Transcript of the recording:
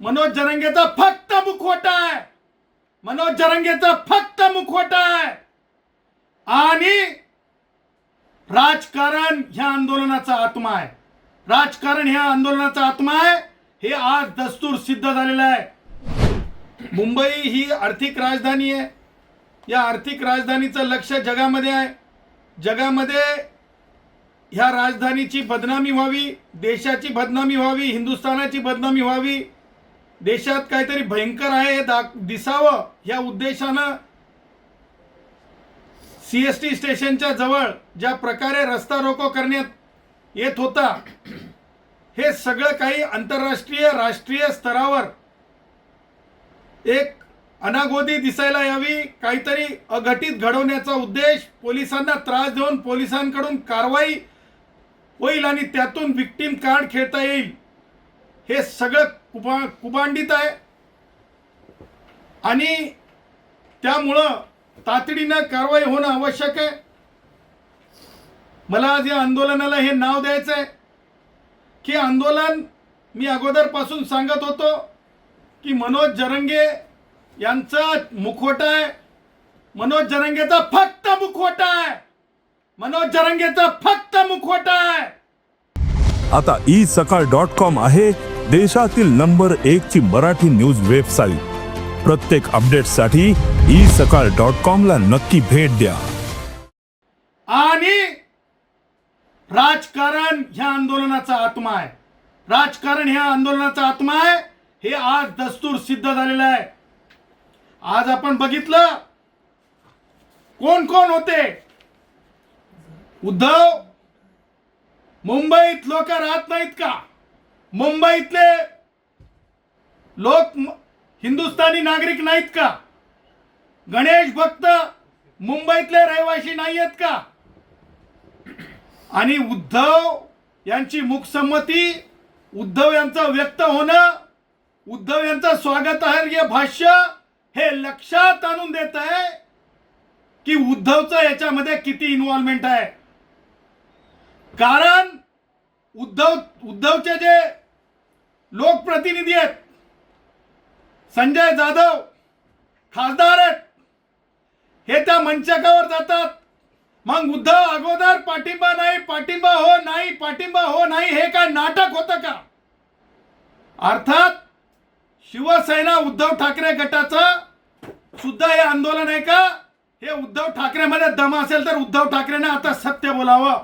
मनोज जरंगेचा फक्त मुखवटा आहे. मनोज जरंगेचा फक्त मुखवटा आहे. आणि राजकारण ह्या आंदोलनाचा आत्मा आहे. राजकारण ह्या आंदोलनाचा आत्मा आहे. हे आज दस्तूर सिद्ध झालेलं आहे. मुंबई ही आर्थिक राजधानी आहे. या आर्थिक राजधानीचं लक्ष जगामध्ये आहे. जगामध्ये ह्या राजधानीची बदनामी व्हावी देशाची बदनामी व्हावी हिंदुस्थानाची बदनामी व्हावी देशात काहीतरी भयंकर आहे हे दाख दिसावं या उद्देशानं सी एस टी स्टेशनच्या जवळ ज्या प्रकारे रस्ता रोको करण्यात येत होता हे सगळं काही आंतरराष्ट्रीय राष्ट्रीय स्तरावर एक अनागोदी दिसायला यावी काहीतरी अघटित घडवण्याचा उद्देश पोलिसांना त्रास देऊन पोलिसांकडून कारवाई होईल आणि त्यातून विक्टीम कार्ड खेळता येईल. हे सगळं कुबा कुबांडित आहे. आणि त्यामुळं तातडीनं कारवाई होणं आवश्यक आहे. मला आज या आंदोलनाला हे नाव द्यायचं आहे. की आंदोलन मी अगोदरपासून सांगत होतो की मनोज जरंगे यांचा मुखवटा आहे. मनोज जरंगेचा फक्त मुखवटा आहे. मनोज जरंगेचा फक्त मुखवटा आहे. आता ई सकाळ डॉट कॉम आहे. देशातील नंबर एक ची मराठी न्यूज वेबसाईट. प्रत्येक अपडेटसाठी ई सकाळ डॉट कॉम ला नक्की भेट द्या. आणि राजकारण ह्या आंदोलनाचा आत्मा आहे. राजकारण ह्या आंदोलनाचा आत्मा आहे. हे आज दस्तूर सिद्ध झालेलं आहे. आज आपण बघितलं कोण कोण होते? उद्धव मुंबईत लोक राहत नाहीत का? मुंबईतले लोक हिंदुस्थानी नागरिक नाहीत का? गणेश भक्त मुंबईतले रहिवासी नाही आहेत का? आणि उद्धव यांची मुखसंमती उद्धव यांचं व्यक्त होणं उद्धव यांचं स्वागतार्ह भाष्य हे लक्षात आणून देत आहे की उद्धवचं याच्यामध्ये किती इन्व्हॉल्वमेंट आहे. कारण उद्धव उद्धवचे जे लोकप्रतिनिधी आहेत संजय जाधव खासदार आहेत हे त्या मंचकावर जातात. मग उद्धव अगोदर पाठिंबा नाही पाठिंबा हो नाही पाठिंबा हो नाही हे काय नाटक होतं का? अर्थात शिवसेना उद्धव ठाकरे गटाचा सुद्धा हे आंदोलन आहे का? हे उद्धव ठाकरेमध्ये दम असेल तर उद्धव ठाकरेने आता सत्य बोलावं.